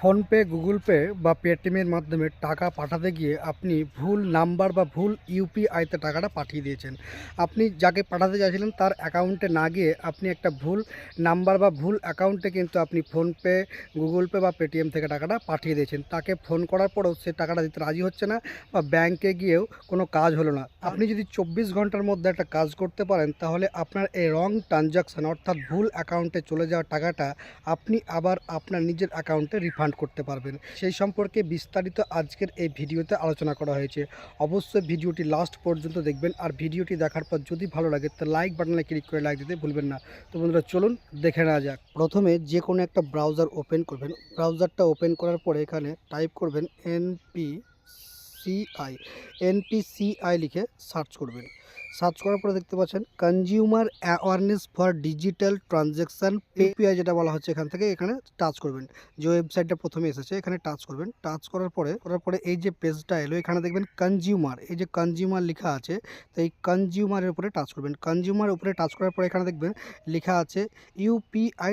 PhonePe, Google Pay বা পেটিএমের মাধ্যমে টাকা পাঠাতে গিয়ে আপনি ভুল নাম্বার বা ভুল ইউপিআইতে টাকাটা পাঠিয়ে দিয়েছেন। আপনি যাকে পাঠাতে চাইছিলেন তার অ্যাকাউন্টে না গিয়ে আপনি একটা ভুল নাম্বার বা ভুল অ্যাকাউন্টে কিন্তু আপনি ফোনপে, গুগল পে বা পেটিএম থেকে টাকাটা পাঠিয়ে দিয়েছেন। তাকে ফোন করার পরেও সে টাকাটা দিতে রাজি হচ্ছে না বা ব্যাংকে গিয়েও কোনো কাজ হলো না। আপনি যদি চব্বিশ ঘণ্টার মধ্যে একটা কাজ করতে পারেন, তাহলে আপনার এই রং ট্রানজাকশান অর্থাৎ ভুল অ্যাকাউন্টে চলে যাওয়া টাকাটা আপনি আবার আপনার নিজের অ্যাকাউন্টে রিফান্ড করতে পারবেন। সেই সম্পর্কে বিস্তারিত আজকের এই ভিডিওতে আলোচনা করা হয়েছে। অবশ্যই ভিডিওটি লাস্ট পর্যন্ত দেখবেন আর ভিডিওটি দেখার পর যদি ভালো লাগে তো লাইক বাটনে ক্লিক করে লাইক দিতে ভুলবেন না। তো বন্ধুরা চলুন দেখে নেওয়া যাক। প্রথমে যে কোনো একটা ব্রাউজার ওপেন করবেন। ব্রাউজারটা ওপেন করার পরে এখানে টাইপ করবেন এনপি সিআই এনপিসিআই লিখে সার্চ করবেন। সার্চ করার পরে দেখতে পাচ্ছেন consumer awareness for digital transaction API যেটা বলা হচ্ছে এখান থেকে এখানে টাচ করবেন। যে ওয়েবসাইটটা প্রথমে এসেছে, এখানে টাচ করবেন। টাচ করার পরে করার পরে এই যে পেজটা এলো, এখানে দেখবেন কনজিউমার এই যে কনজিউমার লেখা আছে তো এই কনজিউমারের উপরে টাচ করবেন। কনজিউমার উপরে টাচ করার পরে এখানে দেখবেন লেখা আছে ইউপিআই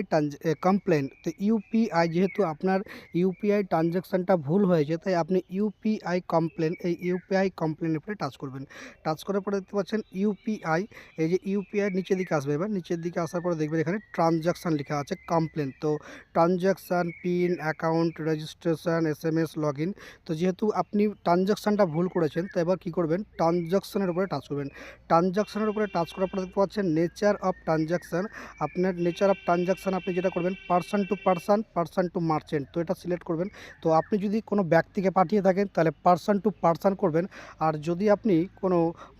কমপ্লেন তো ইউপিআই যেহেতু আপনার ইউপিআই ট্রানজ্যাকশানটা ভুল হয়েছে, তাই আপনি ইউপিআই কমপ্লেন এই ইউপিআই কমপ্লেনের উপরে টাচ করবেন। টাচ করার পরে দেখতে পাচ্ছেন ইউপিআই, এই যে ইউপিআই নিচের দিকে আসবে এবার। নিচের দিকে আসার পরে দেখবেন এখানে ট্রানজ্যাকশান লেখা আছে কমপ্লেন তো transaction PIN account registration S M S log in তো যেহেতু আপনি ট্রানজ্যাকশানটা ভুল করেছেন, তো এবার কী করবেন? ট্রানজ্যাকশানের উপরে টাচ করবেন। ট্রানজ্যাকশানের উপরে টাচ করার পরে দেখতে পাচ্ছেন নেচার অফ ট্রানজ্যাকশান আপনার নেচার অফ ট্রানজ্যাকশান আপনি যেটা করবেন person to person person to merchant তো এটা সিলেক্ট করবেন। তো আপনি যদি কোনো ব্যক্তিকে পাঠিয়ে থাকেন, তাহলে পার্সন টু পার্সন করবেন। আর যদি আপনি কোনো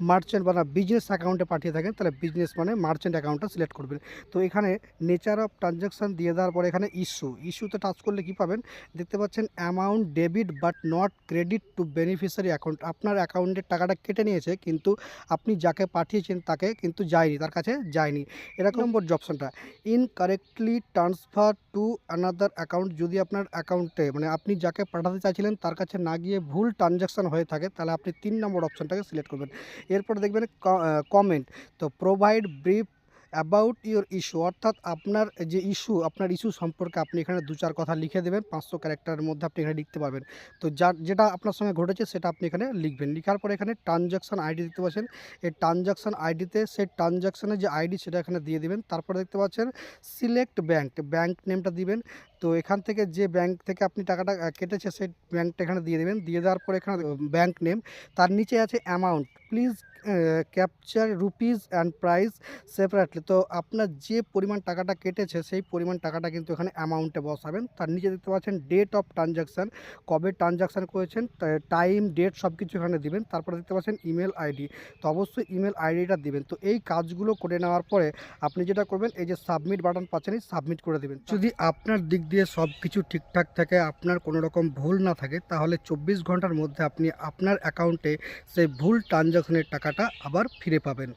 মার্চেন্ট বা বিজনেস অ্যাকাউন্টে পাঠিয়ে থাকেন, তাহলে বিজনেস মানে মার্চেন্ট অ্যাকাউন্টটা সিলেক্ট করবেন। তো এখানে নেচার অফ ট্রানজ্যাকশান দিয়ে দেওয়ার পরে এখানে ইস্যু ইস্যুতে টাচ করলে কি পাবেন? দেখতে পাচ্ছেন amount debit but not credit to beneficiary account আপনার অ্যাকাউন্টের টাকাটা কেটে নিয়েছে, কিন্তু আপনি যাকে পাঠিয়েছেন তাকে কিন্তু যায়নি, তার কাছে যায়নি। এরকম নম্বর যে অপশানটা incorrectly transfer to another account যদি আপনার অ্যাকাউন্টে মানে আপনি যাকে পাঠাতে চাইছিলেন, তার কাছে না গিয়ে ভুল ট্রানজ্যাকশান হয়ে থাকে, তাহলে আপনি তিন নম্বর অপশানটাকে সিলেক্ট করবেন। এরপর দেখবেন কমেন্ট তো provide brief about your issue অর্থাৎ আপনার যে ইস্যু আপনার ইস্যু সম্পর্কে আপনি এখানে দু চার কথা লিখে দেবেন, পাঁচশো ক্যারেক্টারের মধ্যে আপনি এখানে লিখতে পারবেন। তো যার যেটা আপনার সঙ্গে ঘটেছে সেটা আপনি এখানে লিখবেন। লিখার পরে এখানে ট্রানজ্যাকশান আইডি দেখতে পাচ্ছেন। এই ট্রানজ্যাকশান আইডিতে সেই ট্রানজ্যাকশানের যে আইডি সেটা এখানে দিয়ে দেবেন। তারপরে দেখতে পাচ্ছেন সিলেক্ট ব্যাঙ্ক ব্যাঙ্ক নেমটা দিবেন। তো এখান থেকে যে ব্যাঙ্ক থেকে আপনি টাকাটা কেটেছে সেই ব্যাঙ্কটা এখানে দিয়ে দেবেন। দিয়ে দেওয়ার পরে এখানে ব্যাঙ্ক নেম তার নিচে আছে amount please capture rupees and price separately তো আপনার যে পরিমাণ টাকাটা কেটেছে, সেই পরিমাণ টাকাটা কিন্তু এখানে অ্যামাউন্টে বসাবেন। তার নিচে দেখতে পাচ্ছেন ডেট অফ ট্রানজ্যাকশান কবে ট্রানজ্যাকশান করেছেন টাইম ডেট সব কিছু এখানে দিবেন। তারপরে দেখতে পাচ্ছেন ইমেল আইডি তো অবশ্যই ইমেল আইডিটা দিবেন। তো এই কাজগুলো করে নেওয়ার পরে আপনি যেটা করবেন, এই যে সাবমিট বাটন পাচ্ছেন, এই সাবমিট করে দেবেন। যদি আপনার দিক দিয়ে সব কিছু ঠিকঠাক থাকে, আপনার কোনো রকম ভুল না থাকে, তাহলে চব্বিশ ঘণ্টার মধ্যে আপনি আপনার অ্যাকাউন্টে সেই ভুল ট্রানজাকশনের টাকাটা আবার ফিরে পাবেন।